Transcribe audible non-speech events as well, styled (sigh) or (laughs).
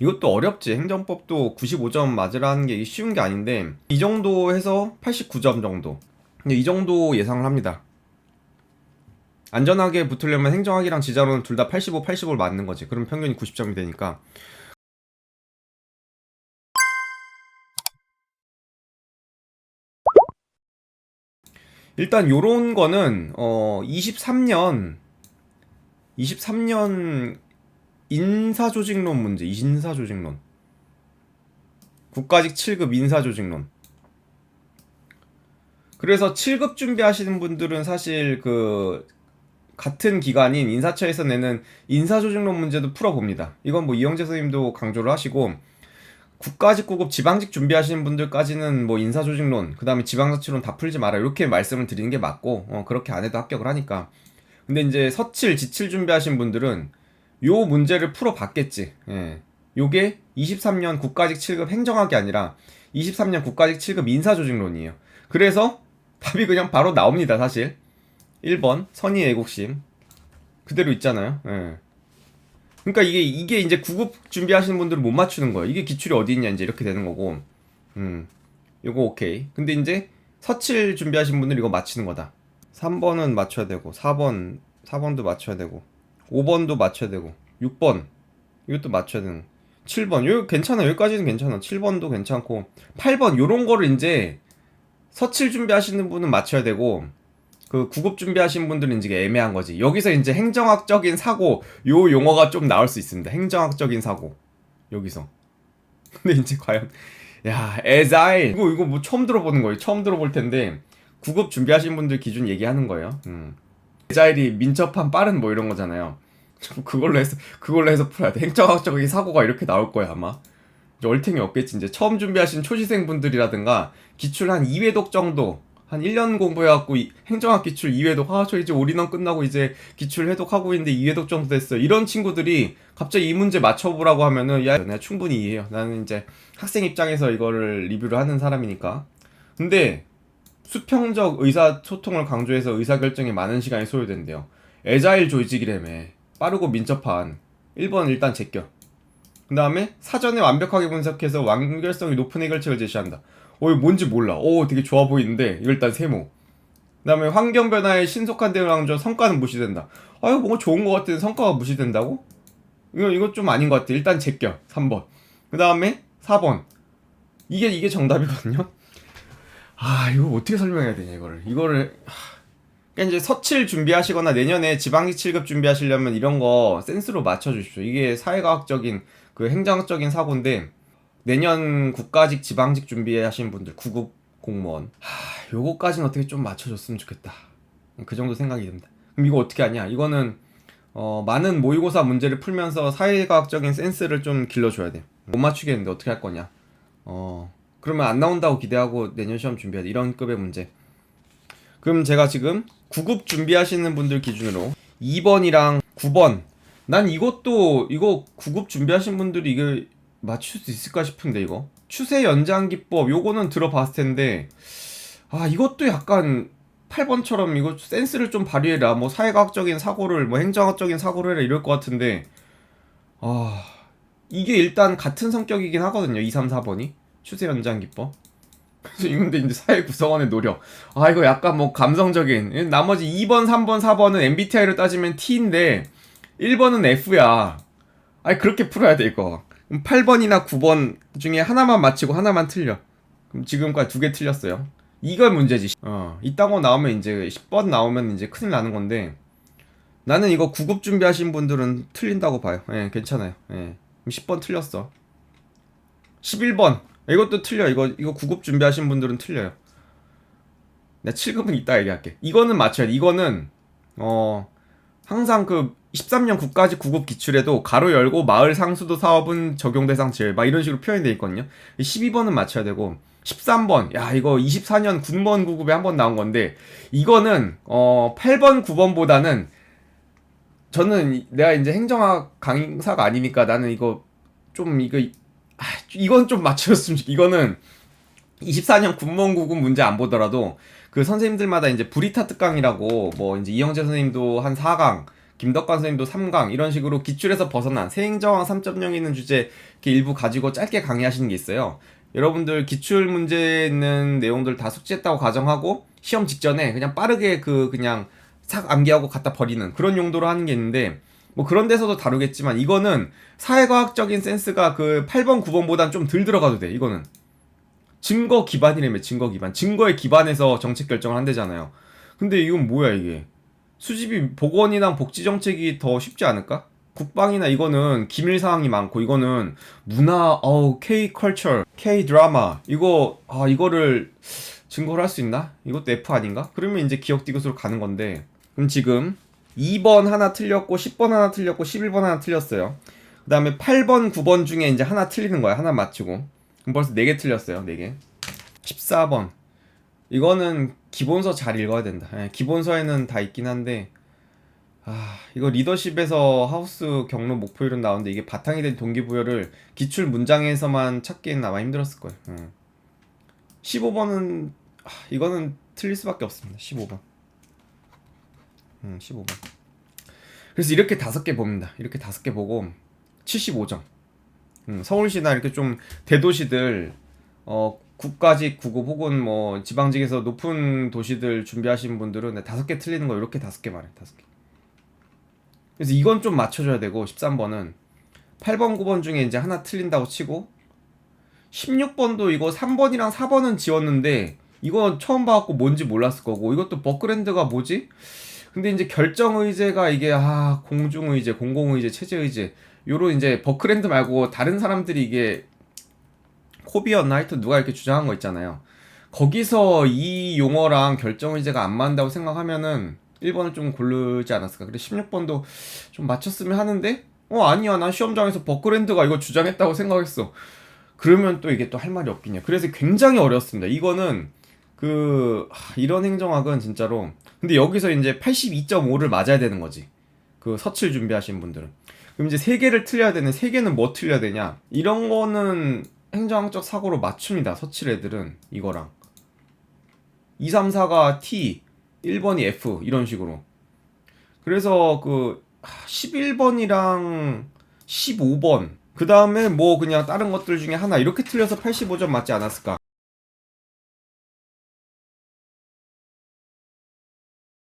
이것도 어렵지. 행정법도 95점 맞으라는 게 쉬운 게 아닌데 이 정도 해서 89점 정도. 근데 이 정도 예상을 합니다. 안전하게 붙으려면 행정학이랑 지자로는 둘 다 85, 85를 맞는 거지. 그럼 평균이 90점이 되니까. 일단 요런 거는 어 23년 23년 인사조직론 문제, 인사조직론. 국가직 7급 인사조직론. 그래서 7급 준비하시는 분들은 사실 그 같은 기관인 인사처에서 내는 인사조직론 문제도 풀어봅니다. 이건 뭐 이영재 선생님도 강조를 하시고 국가직 9급 지방직 준비하시는 분들까지는 뭐 인사조직론, 그 다음에 지방자치론 다 풀지 마라 이렇게 말씀을 드리는 게 맞고 어, 그렇게 안 해도 합격을 하니까. 근데 이제 서칠, 지칠 준비하신 분들은 요 문제를 풀어봤겠지. 예. 요게 23년 국가직 7급 행정학이 아니라 23년 국가직 7급 인사조직론이에요. 그래서 답이 그냥 바로 나옵니다, 사실. 1번 선의 애국심 그대로 있잖아요. 예. 그러니까 이게 이게 이제 9급 준비하시는 분들은 못 맞추는 거예요. 이게 기출이 어디 있냐 이제 이렇게 되는 거고. 음. 요거 오케이. 근데 이제 서칠 준비하신 분들 이거 맞히는 거다. 3번은 맞춰야 되고 4번 4번도 맞춰야 되고 5번도 맞춰야 되고 6번. 이것도 맞춰야 되는. 7번. 요 괜찮아. 여기까지는 괜찮아. 7번도 괜찮고 8번. 요런 거를 이제 서칠 준비하시는 분은 맞춰야 되고 그 구급 준비하신 분들은 이제 애매한 거지. 여기서 이제 행정학적인 사고 요 용어가 좀 나올 수 있습니다. 행정학적인 사고. 여기서. (laughs) 근데 이제 과연 야 에자일. 이거 이거 뭐 처음 들어보는 거예요. 처음 들어볼 텐데 구급 준비하신 분들 기준 얘기하는 거예요. 음. 에자일이 민첩한 빠른 뭐 이런 거잖아요. 그걸로 해서 그걸로 해서 풀어야 돼. 행정학적인 사고가 이렇게 나올 거야 아마. 얼탱이 없겠지 이제 처음 준비하신 초시생 분들이라든가 기출 한 2회독 정도 한 1년 공부해갖고 이- 행정학 기출 2회독 아 저 이제 올인원 끝나고 이제 기출 해독하고 있는데 2회독 정도 됐어요 이런 친구들이 갑자기 이 문제 맞춰보라고 하면은 야 내가 충분히 이해해요 나는 이제 학생 입장에서 이거를 리뷰를 하는 사람이니까 근데 수평적 의사 소통을 강조해서 의사 결정에 많은 시간이 소요된대요. 에자일 조직이라며 빠르고 민첩한 1번 일단 제껴. 그 다음에 사전에 완벽하게 분석해서 완결성이 높은 해결책을 제시한다. 어, 이거 뭔지 몰라. 오, 되게 좋아 보이는데 이거 일단 세모. 그 다음에 환경 변화에 신속한 대응을 강조 성과는 무시된다. 아, 이거 뭔가 좋은 것 같은데 성과가 무시된다고? 이거 이거 좀 아닌 것 같아. 일단 제껴. 3번. 그 다음에 4번. 이게 이게 정답이거든요. 아 이거 어떻게 설명해야 되냐 이거를. 이거를 하... 그러니까 이제 서칠 준비하시거나 내년에 지방직 7급 준비하시려면 이런 거 센스로 맞춰주십시오. 이게 사회과학적인 그 행정학적인 사고인데 내년 국가직 지방직 준비하시는 분들 9급 공무원. 하 요거까지는 어떻게 좀 맞춰줬으면 좋겠다. 그 정도 생각이 듭니다. 그럼 이거 어떻게 하냐? 이거는 어 많은 모의고사 문제를 풀면서 사회과학적인 센스를 좀 길러줘야 돼 못 맞추겠는데 어떻게 할 거냐? 어 그러면 안 나온다고 기대하고 내년 시험 돼. 이런 급의 문제. 그럼 제가 지금 9급 준비하시는 분들 기준으로 2번이랑 9번. 난 이것도 이거 9급 준비하신 분들이 이걸 맞출 수 있을까 싶은데 이거. 추세 연장 기법 요거는 들어봤을 텐데 아, 이것도 약간 8번처럼 이거 센스를 좀 발휘해라. 뭐 사회과학적인 사고를 뭐 행정학적인 사고를 해라 이럴 것 같은데 아, 이게 일단 같은 성격이긴 하거든요. 2, 3, 4번이. 추세 연장 기법. (laughs) 이건데 이제 사회 구성원의 노력. 아 이거 약간 뭐 감성적인. 나머지 2번, 3번, 4번은 MBTI로 따지면 T인데 1번은 F야. 아니 그렇게 풀어야 돼 이거. 그럼 8번이나 9번 중에 하나만 맞히고 하나만 틀려. 그럼 지금까지 두 개 틀렸어요. 이걸 문제지. 어, 거 나오면 이제 10번 나오면 이제 큰일 나는 건데 나는 이거 9급 준비하신 분들은 틀린다고 봐요. 예, 괜찮아요. 예. 10번 틀렸어. 11번. 이것도 틀려. 이거 이거 9급 준비하신 분들은 틀려요. 내가 7급은 이따 얘기할게. 이거는 맞춰야 돼. 이거는 어 항상 그 13년 국가직 9급 기출에도 가로 열고 마을 상수도 사업은 적용 대상 제외 막 이런 식으로 표현되어 있거든요. 12번은 맞춰야 되고 13번 야 이거 24년 군무원 9급에 한 번 나온 건데 이거는 어 8번 9번보다는 저는 내가 이제 행정학 강사가 아니니까 나는 이거 좀 이거 아, 이건 좀 맞춰줬으면 좋 이거는 24년 군무원 9급 문제 안 보더라도 그 선생님들마다 이제 브리타 특강이라고 뭐 이제 이영재 선생님도 한 4강 김덕관 선생님도 3강 이런 식으로 기출에서 벗어난 세행정황 3.0이 있는 주제 이렇게 일부 가지고 짧게 강의하시는 게 있어요. 여러분들 기출 문제에 있는 내용들 다 숙지했다고 가정하고 시험 직전에 그냥 빠르게 그 그냥 싹 암기하고 갖다 버리는 그런 용도로 하는 게 있는데 뭐 그런 데서도 다루겠지만 이거는 사회과학적인 센스가 그 8번 9번보단 좀 덜 들어가도 돼 이거는 증거 기반이라며 증거 기반 증거에 기반해서 정책 결정을 한대잖아요 근데 이건 뭐야 이게 수집이 보건이랑 복지 정책이 더 쉽지 않을까? 국방이나 이거는 기밀 사항이 많고 이거는 문화 어우 K 컬처 K 드라마 이거 아 이거를 증거를 할 수 있나? 이것도 F 아닌가? 그러면 이제 기억 디귿으로 가는 건데 그럼 지금 2번 하나 틀렸고 10번 하나 틀렸고 11번 하나 틀렸어요. 그 다음에 8번 9번 중에 이제 하나 틀리는 거야. 하나 맞추고. 그럼 벌써 4개 틀렸어요. 4개. 14번. 이거는 기본서 잘 읽어야 된다. 예, 기본서에는 다 있긴 한데 아, 이거 리더십에서 하우스 경로 목표 이론 나오는데 이게 바탕이 된 동기부여를 기출 문장에서만 찾기엔 아마 힘들었을 거예요. 음. 15번은 아, 이거는 틀릴 수밖에 없습니다. 15번. 음, 15번. 그래서 이렇게 다섯 개 봅니다. 이렇게 다섯 개 보고 75점. 음, 서울시나 이렇게 좀 대도시들 어 국가직 구급 혹은 뭐 지방직에서 높은 도시들 준비하신 분들은 네, 다섯 개 틀리는 거 이렇게 다섯 개 말해 다섯 개. 그래서 이건 좀 맞춰줘야 되고 13번은 8번 9번 중에 이제 하나 틀린다고 치고 16번도 이거 3번이랑 4번은 지웠는데 이거 처음 봐갖고 뭔지 몰랐을 거고 이것도 버크랜드가 뭐지? 근데 이제 결정 의제가 이게 아 공중 의제, 공공 의제, 체제 의제 요런 이제 버크랜드 말고 다른 사람들이 이게 코비였나 하여튼 누가 이렇게 주장한 거 있잖아요. 거기서 이 용어랑 결정 의제가 안 맞는다고 생각하면은 1번을 좀 고르지 않았을까. 그래 16번도 좀 맞췄으면 하는데 어 아니야 난 시험장에서 버크랜드가 이거 주장했다고 생각했어. 그러면 또 이게 또 할 말이 없긴요. 그래서 굉장히 어려웠습니다. 이거는 그 하, 이런 행정학은 진짜로 근데 여기서 이제 82.5를 맞아야 되는 거지. 그 서칠 준비하신 분들은. 그럼 이제 세 개를 틀려야 되는 세 개는 뭐 틀려야 되냐? 이런 거는 행정학적 사고로 맞춥니다. 서칠 애들은 이거랑 2, 3, 4가 T, 1번이 F 이런 식으로. 그래서 그 11번이랑 15번 그 다음에 뭐 그냥 다른 것들 중에 하나 이렇게 틀려서 85점 맞지 않았을까?